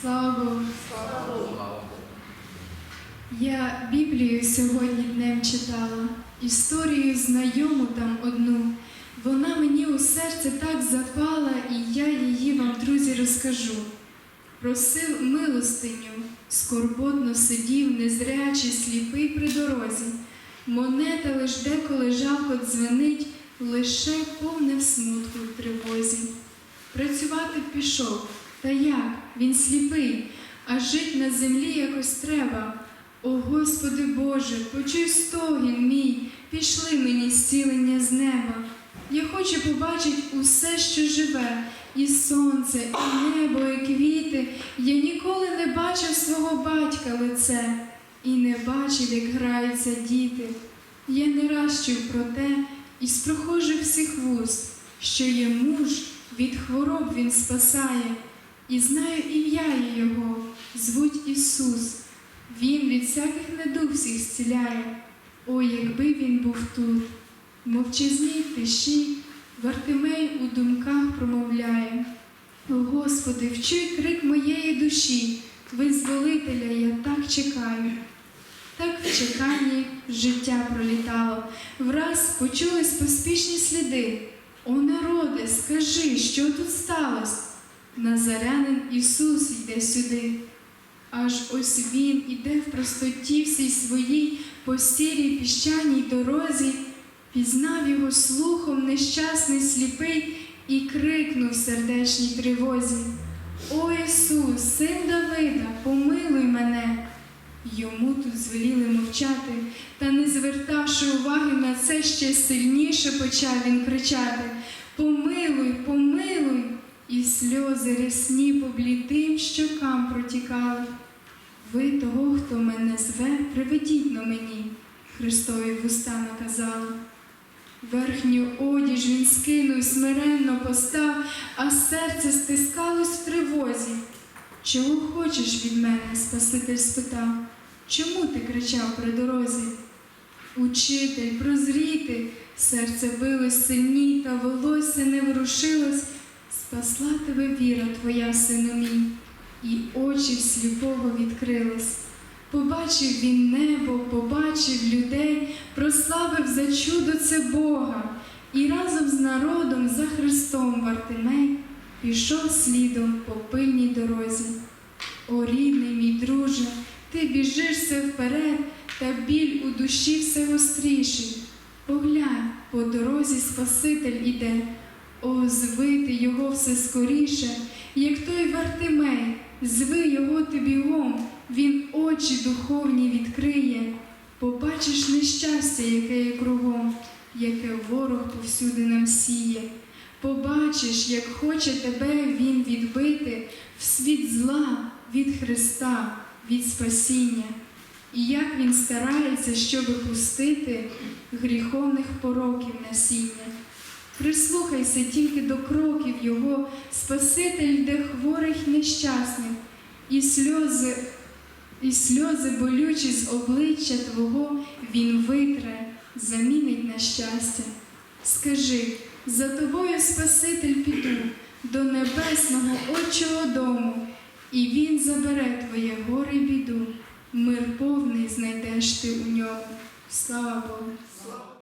Слава Богу. Слава Богу. Я Біблію сьогодні днем читала, історію знайому там одну. Вона мені у серце так запала, і я її вам, друзі, розкажу. Просив милостиню, скорботно сидів, незрячий, сліпий при дорозі. Монета лиш деколи жалко дзвенить, лише повне в смутку в тривозі. Працювати пішов, та як? Він сліпий, а жить на землі якось треба. О Господи Боже, почуй стогін мій, пішли мені зцілення з неба. Я хочу побачити усе, що живе, і сонце, і небо, і квіти. Я ніколи не бачив свого батька лице, і не бачив, як граються діти. Я не раз чув про те, із прохожих всіх вуст, що є муж, від хвороб він спасає, і знаю ім'я його, звуть Ісус. Він від всяких недуг всіх зціляє. Ой, якби він був тут, мовчазній тиші, Вартимей у думках промовляє. О Господи, вчуй крик моєї душі, визволителя я так чекаю. Так в чеканні життя пролітало, враз почулись поспішні сліди. О народе, скажи, що тут сталося? Назарянин Ісус йде сюди. Аж ось він іде в простоті всій своїй по сірій піщаній дорозі, пізнав його слухом нещасний сліпий і крикнув в сердечній тривозі. О Ісус, син Давида, помилуй мене. Йому тут звеліли мовчати, та не звертавши уваги на це, ще сильніше почав він кричати Помилуй, помилуй! Сльози рясні по блідим щокам протікали. Ви того, хто мене зве, приведіть на мені, Христові вуста наказала. Верхню одіж він скинув, смиренно постав, а серце стискалось в тривозі. Чого хочеш від мене? Спаситель спитав. Чому ти кричав при дорозі? Учитель, прозріти, серце билось сильні, та волосся не ворушилось. Спасла тебе віра твоя, сину мій, і очі сліпого відкрились. Побачив він небо, побачив людей, прославив за чудо це Бога, і разом з народом за Христом Вартимей пішов слідом по пильній дорозі. О, рідний мій друже, ти біжиш все вперед, та біль у душі все гостріший. Поглянь, по дорозі Спаситель іде. О, звити його все скоріше, як той Вартимей, зви його ти він очі духовні відкриє, побачиш нещастя, яке є кругом, яке ворог повсюди нам сіє. Побачиш, як хоче тебе він відбити в світ зла від Христа, від спасіння, і як він старається, щоби пустити гріховних пороків насіння. Прислухайся тільки до кроків Його, Спаситель йде хворих нещасних, і сльози, і сльози болючі з обличчя Твого Він витре, замінить на щастя. Скажи, за тобою Спаситель піду до небесного Отчого дому, і Він забере твоє горе біду, мир повний знайдеш ти у ньому. Слава Богу!